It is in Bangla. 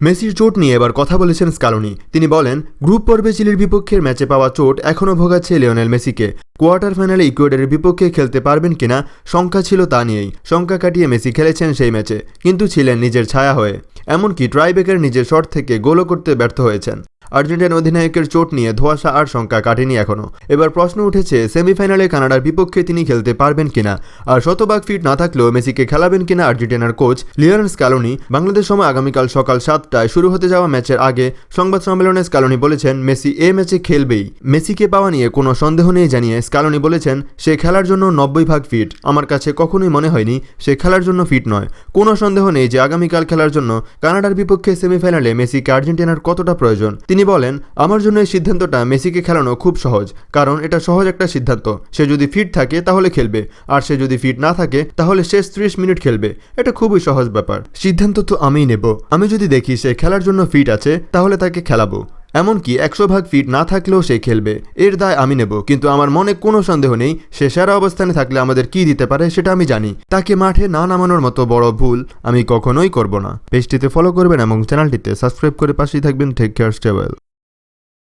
মেসির চোট নিয়ে এবার কথা বলেছেন স্কালোনি। তিনি বলেন, গ্রুপ পর্বে চিলির বিপক্ষের ম্যাচে পাওয়া চোট এখনও ভোগাচ্ছে লিওনেল মেসিকে। কোয়ার্টার ফাইনালে ইকুয়েডারের বিপক্ষে খেলতে পারবেন কিনা, শঙ্কা ছিল তা নিয়েই। শঙ্কা কাটিয়ে মেসি খেলেছেন সেই ম্যাচে, কিন্তু ছিলেন নিজের ছায়া হয়ে। এমনকি ট্রাইবেকের নিজের শট থেকে গোলও করতে ব্যর্থ হয়েছেন। আর্জেন্টিন অধিনায়কের চোট নিয়ে ধোয়াশা আর শঙ্কা কাটেনি এখনও এবার প্রশ্ন উঠেছে, সেমিফাইনালে কানাডার বিপক্ষে তিনি খেলতে পারবেন কিনা? আর শতভাগ ফিট না থাকলেও মেসিকে খেলাবেন কিনা আর্জেন্টিনার কোচ লিওরেন্স স্ক্যালোনি বাংলাদেশ সময় আগামীকাল সকাল সাতটায় শুরু হতে যাওয়া ম্যাচের আগে সংবাদ সম্মেলনে স্ক্যালোনি বলেছেন, মেসি এ ম্যাচে খেলবেই। মেসিকে পাওয়া নিয়ে কোনো সন্দেহ নেই জানিয়ে স্ক্যালোনি বলেছেন, সে খেলার জন্য নব্বই ভাগ ফিট। আমার কাছে কখনোই মনে হয়নি সে খেলার জন্য ফিট নয়। কোনো সন্দেহ নেই যে আগামীকাল খেলার জন্য কানাডার বিপক্ষে সেমিফাইনালে মেসিকে আর্জেন্টিনার কতটা প্রয়োজন। তিনি বলেন, আমার জন্য এই সিদ্ধান্তটা মেসিকে খেলানো খুব সহজ, কারণ এটা সহজ একটা সিদ্ধান্ত। সে যদি ফিট থাকে তাহলে খেলবে, আর সে যদি ফিট না থাকে তাহলে শেষ ত্রিশ মিনিট খেলবে। এটা খুবই সহজ ব্যাপার। সিদ্ধান্ত তো আমিই নেব। আমি যদি দেখি সে খেলার জন্য ফিট আছে, তাহলে তাকে খেলাবো। এমনকি একশো ভাগ ফিট না থাকলেও সে খেলবে। এর দায় আমি নেব, কিন্তু আমার মনে কোনো সন্দেহ নেই, সে সেরা অবস্থানে থাকলে আমাদের কি দিতে পারে সেটা আমি জানি। তাকে মাঠে না নামানোর মতো বড় ভুল আমি কখনোই করব না। পেজটিতে ফলো করবেন এবং চ্যানেলটিতে সাবস্ক্রাইব করে পাশেই থাকবেন। Take care stable